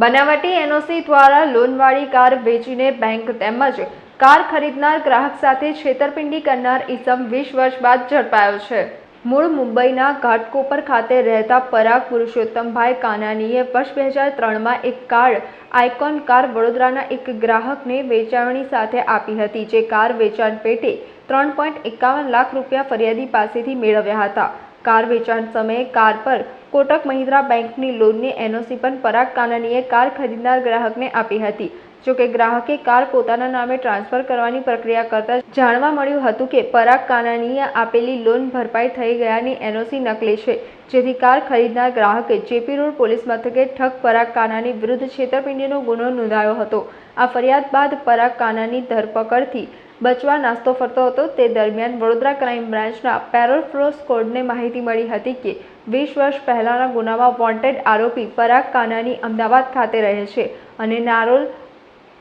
બનાવટી એનઓસી દ્વારા લોનવાળી કાર વેચીને બેંક તેમજ કાર ખરીદનાર ગ્રાહક સાથે છેતરપિંડી કરનાર ઈસમ વીસ વર્ષ બાદ ઝડપાયો છે. મૂળ મુંબઈના ઘાટકોપર ખાતે રહેતા પરાગ પુરુષોત્તમભાઈ કાનાનીએ વર્ષ બે હજાર ત્રણમાં એક કાર, આઇકોન કાર વડોદરાના એક ગ્રાહકને વેચાણની સાથે આપી હતી, જે કાર વેચાણ પેટે ત્રણ પોઈન્ટ એકાવન લાખ રૂપિયા ફરિયાદી પાસેથી મેળવ્યા હતા. કાર વેચાણ સમયે કાર પર કોટક મહિન્દ્રા બેંકની લોનની એનઓસી પણ પરાગ કાનાણીએ કાર ખરીદનાર ગ્રાહકને આપી હતી. જોકે ગ્રાહકે કાર પોતાના નામે ટ્રાન્સફર કરવાની પ્રક્રિયા કરતા જાણવા મળ્યું હતું કે પરાગ કાનાનીએ આપેલી લોન ભરપાઈ થઈ ગયાની એનઓસી નકલી છે, જેથી કાર ખરીદનાર ગ્રાહકે જેપી રોડ પોલીસ મથકે ઠગ પરાગ કાનાની વિરુદ્ધ છેતરપિંડીનો ગુનો નોંધાયો હતો. આ ફરિયાદ બાદ પરાગ કાનાની ધરપકડથી બચવા નાસ્તો ફરતો હતો. તે દરમિયાન વડોદરા ક્રાઇમ બ્રાન્ચના પેરોલ ફ્લો સ્કોડને માહિતી મળી હતી કે વીસ વર્ષ પહેલાના ગુનામાં વોન્ટેડ આરોપી પરાગ કાનાની અમદાવાદ ખાતે રહે છે અને નારોલ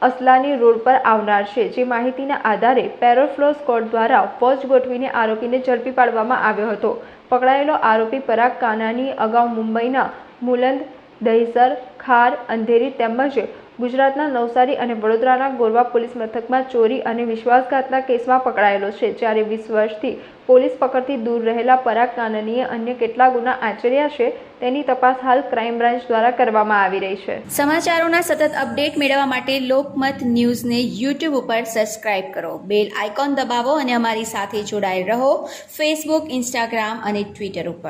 અસલાની રોડ પર આવનાર છે. જે માહિતીના આધારે પેરોલ સ્કોડ દ્વારા ફોજ ગોઠવીને આરોપીને ઝડપી પાડવામાં આવ્યો હતો. પકડાયેલો આરોપી પરાગ કાનાની અગાઉ મુંબઈના મુલંદ, દહીસર, ખાર, અંધેરી તેમજ ગુજરાતના નવસારી અને વડોદરાના ગોરવા પોલીસ મથકમાં ચોરી અને વિશ્વાસઘાતના કેસમાં પકડાયેલો છે. જ્યારે વીસ વર્ષથી પોલીસ પકડથી દૂર રહેલા પરાગ કાનનીએ અન્ય કેટલા ગુના આચર્યા છે તેની તપાસ હાલ ક્રાઇમ બ્રાન્ચ દ્વારા કરવામાં આવી રહી છે. સમાચારોના સતત અપડેટ મેળવવા માટે લોકમત ન્યૂઝને યુટ્યુબ ઉપર સબસ્ક્રાઇબ કરો. બેલ આઇકોન દબાવો અને અમારી સાથે જોડાયેલ રહો. ફેસબુક ઇન્સ્ટાગ્રામ અને ટ્વિટર ઉપર.